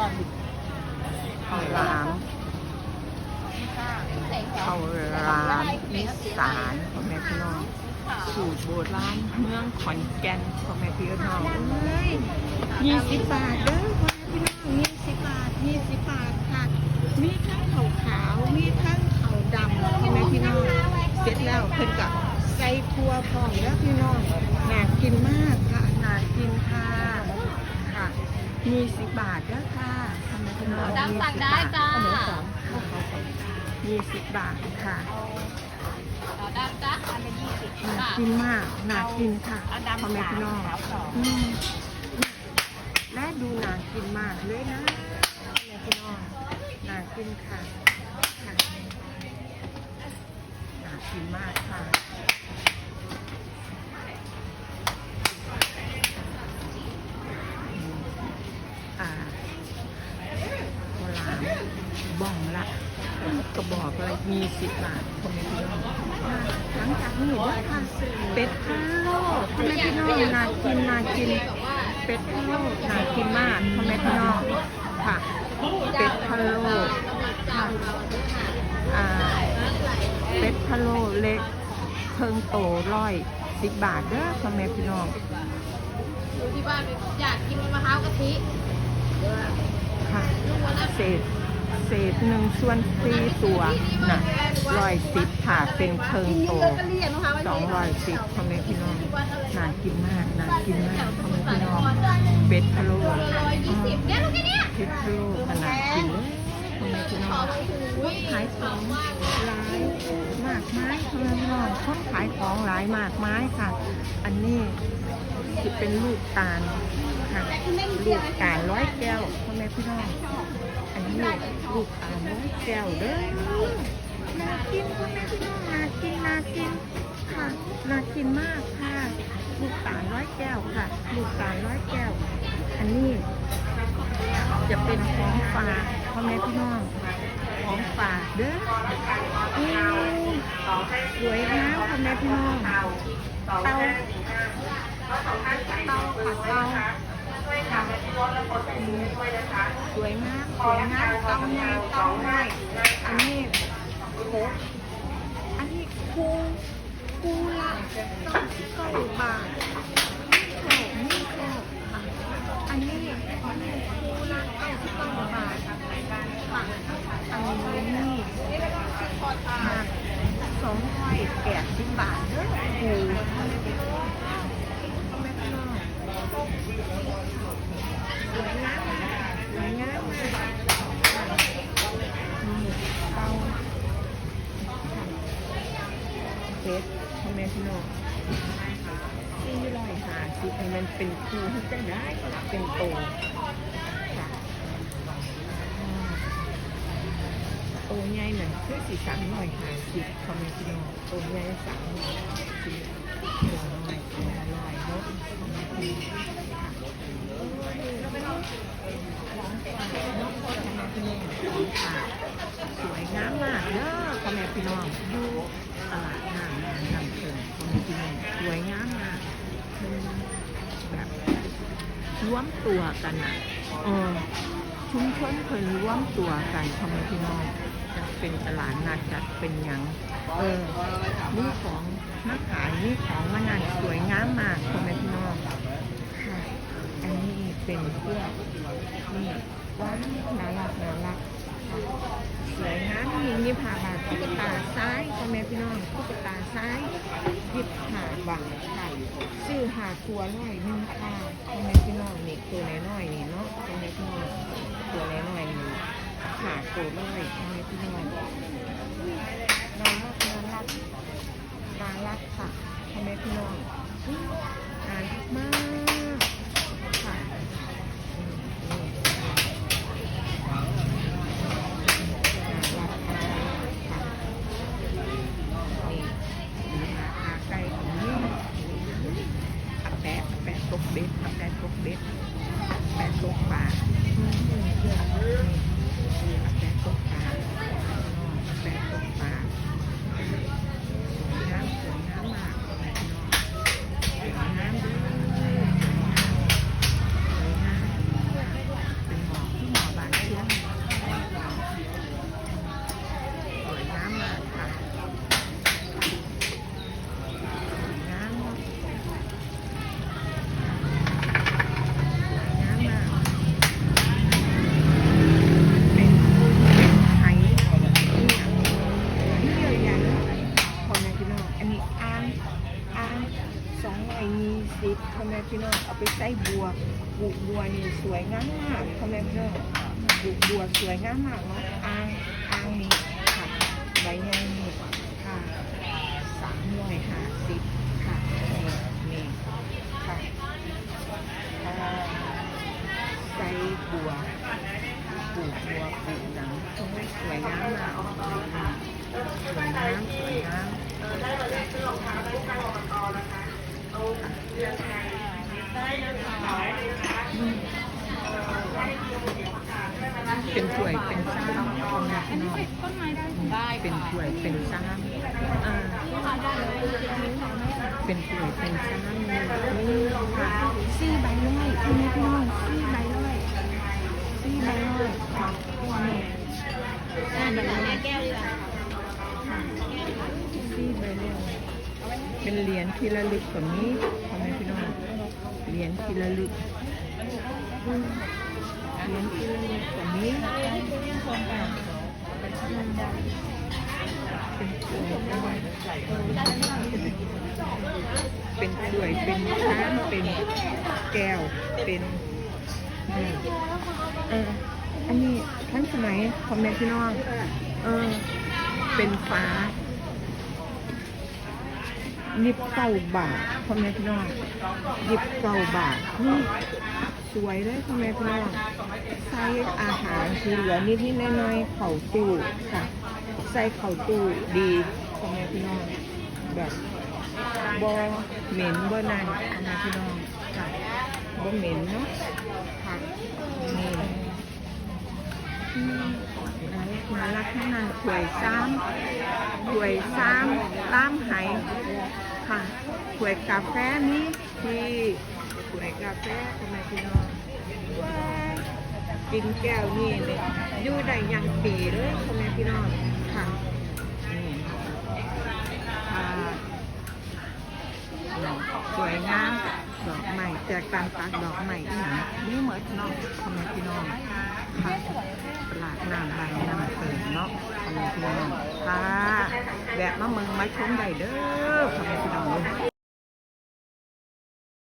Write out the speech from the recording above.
ข้าวหลามข้าวหลามอีสานพ่อแม่พี่น้องสูตรโบราณเมืองขอนแก่นพ่อแม่พี่น้องเอ้ยยี่สิบบาทเด้อพ่อแม่พี่น้องยี่สิบบาทยี่สิบบาทค่ะ มีทั้งขาวขาวๆมีทั้งขาวดำพ่อแม่พี่น้องเสร็จแล้วเพิ่นกับใส่ครัวพร้อมแล้วพี่น้องน่ากินมาก มีสิบบาทเด้อค่ะทำไมพี่น้องดำสั่งได้จ้า ยี่สิบบาทค่ะต่อดำจ้าอันเป็นยี่สิบน่าค่ะกินมากน่ากินค่ะเอาดำพ่อแม่สามพี่น้องขาวสองอืมและดูน่ากินมากเลยนะพ่อแม่พี่น้องน่ากินค่ะค่ะน่ากินมากค่ะอ่าข้าวหลามบ้องละก ระบอกละยี่สิบบาทพ่อแม่พี่น้องหลังจากนี้ด้วยค่ะ เป็ดพะโล้พ่อแม่พี่น้องน่ากินน่ากิน เป็ดพะโล้น่ากินมากพ่อแม่พี่น้องค่ะ เป็ดพะโล้ค่ะอ่าเป็ดพะโล้เล็กเพิงโตร้อยสิบบาทเด้อพ่อแม่พี่น้องดูที่บ้านอยากกินมะพร้าวกะทิค่ะเศษ เศษหนึ่งส่วนสี่ตัวน่ะร้อยสิบค่ะเป็นเพิงโตสองร้อยสิบพ่อแม่พี่น้องน่ากินมากน่ากินมากพ่อแม่พี่น้องเป็ดพะโล้ร้อยยี่สิบเนี่ยลูกแค่เนี้ยเป็ดพะโล้ขนาดกินเลย พ่อแม่พี่น้องขายของหลายมากไม้พ่อแม่พี่น้องคนขายของหลายมากไม้ค่ะ อันนี้จะเป็นลูกตาลค่ะลูกตาลร้อยแก้วพ่อแม่พี่น้องอันนี้ลูกตาลร้อยแก้วเด้อน่ากินพ่อแม่พี่น้องน่ากินน่ากินค่ะน่ากินมากค่ะ ลูกตาลร้อยแก้วค่ะ ลูกตาลร้อยแก้ว อันนี้จะเป็นของฝาก พ่อแม่พี่น้องของฝากเด้ออู้สวยงามพ่อแม่พี่น้องเตาเตาค่ะเตาสวยงามสวยงามเตาใหญ่เตาใหญ่อันนี้โคกอันนี้คูคูละเก้าสิบเก้าบาทนี่แค่นี่แค่ค่ะอันนี้อันนี้คูละเก้าสิบเก้าบาทค่ะอันนี้มาสองร้อยแปดสิบบาทเด้อโอ้โห ไม่เป็นไรสวยงามสวยงามมากนี่เตาเป็ด พี่น้องสี่ร้อยห้าสิบให้มันเป็นคูที่จะได้เป็นโตค่ะอ่าโตใหญ่หน่อยคือสี่สามร้อยห้าสิบคอมม่พี่นโตใหญ่สามร้อยห้าสิบหัวหน่อยหัวหน่อยเนาะพ่อแม่พี่น้องค่ะสวยงามมากเด้อพ่อแม่พี่น้องอยู่ตลาดน้ำนางนำเพิงพ่อแม่พี่น้องสวยงามมากคือแบบ รวมตัวกันอะเออชุมชนเพิ่นรวมตัวกันพ่อแม่พี่น้องจะเป็นตลาดนัดจัดเป็นหยังเออนี่ของมาขายนี่ของมานานสวยงามมากพ่อแม่พี่น้องค่ะอันนี้เป็นเสื้อนี่ว้าวน่ารักน่ารักค่ะ สวยงามนี่นี่ผ่าบาทตุ๊กตาซ้ายพ่อแม่พี่น้องตุ๊กตาซ้ายยิบหาบาทค่ะซื้อหาตัวร้อยหนึ่งค่ะพ่อแม่พี่น้องนี่ตัวน้อยๆนี่เนาะพ่อแม่พี่น้องตัวน้อยๆนี่หาตัวร้อยพ่อแม่พี่น้องน่ารักน่ารักน่ารักค่ะพ่อแม่พี่น้องอ่ารักมาก ค่ะอืมนี่ราคาค่ะนี่ราคาไก่ของนี่อาแปะอาแปะตก เบ็ดอาแปะตกเบ็ดอาแปะตกปลาอืมนี่นี่อาแปะตกปลาอาแปะตกปลาสวยงามสวยงามมากสวยงามเด้อ สวยงามเป็นหมอที่หมอบ เอาไปใส่บัวปลูกบัวนี่สวยงามมากพ่อม่พี่น้องปลูกบัวสวยงามมากเนาะอ่างอ่างนี่ค่ะใบใหญ่นี่ค่ะสามร้อยห้าสิบค่ะนี่นี่ค่ะใส่บัวปลูกบัวปลูกหนังสวยงามมากสวยงามสวยงามเลือกซื้อรองเท้าได้ทางอบตนะคะเอาเลือกใช้ เป็นถ้วยเป็นซ้ำพ่อแม่พี่น้องต้นไม้ได้ได้เป็นถ้วยเป็นซ้ำอ่าเป็นถ้วยเป็นซ้ำนี่ค่ะสี่ใบร้อยพ่อแม่พี่น้องสี่ใบร้อยสี่ใบร้อยค่ะนี่อ่าเดี๋ยวแม่แก้วดีกว่าสี่ใบร้อยเป็นเหรียญที่ระลึกแบบนี้พ่อม่พี่น้อง รียญที่ระลึกอืมเหรียญที่ระลึกแบบนี้เป็นถ้วยเป็นถ้วย เป็นช้างเป็นแก้ว เป็นเอออันนี้ท่านสมัยพ่อแม่พี่น้อง เออ เป็นฟ้า ยิบเก้าบาทพ่อแม่พี่น้องยิบเก้าบาทนี่สวยเลยพ่อแม่พี่น้องใส่อาหารที่เหลือนิดนิดน้อยๆเข่าตู้ค่ะ ใส่เข่าตู้ดีพ่อแม่พี่น้องแบบบอเหม็นบ่นั่นพ่อแม่พี่น้องค่ะบ่เหม็นเนาะค่ะนี่ อืมน่ารักทั้งนั้นถวยซ้ำถวยซ้ำล้ามไหค่ะถวยกาแฟนี้ที่ถวยกาแฟพ่อแม่พี่น้องกินแก้วนี่เนี่ยอยู่ได้ยังปีเลยพ่อแม่พี่น้องค่ะนี่ค่ะสวยงาม ดอกใหม่แจกตามตักดอกใหม่ที่ไหนนี่เหมือนน้องทำไมพี่น้องค่ะตลาดน้ำบางน้ำเติมเนาะพ่อแม่พี่น้องค่ะแวะมาเมืองมาชมใหญ่เด้อทำไมพี่น้องเลย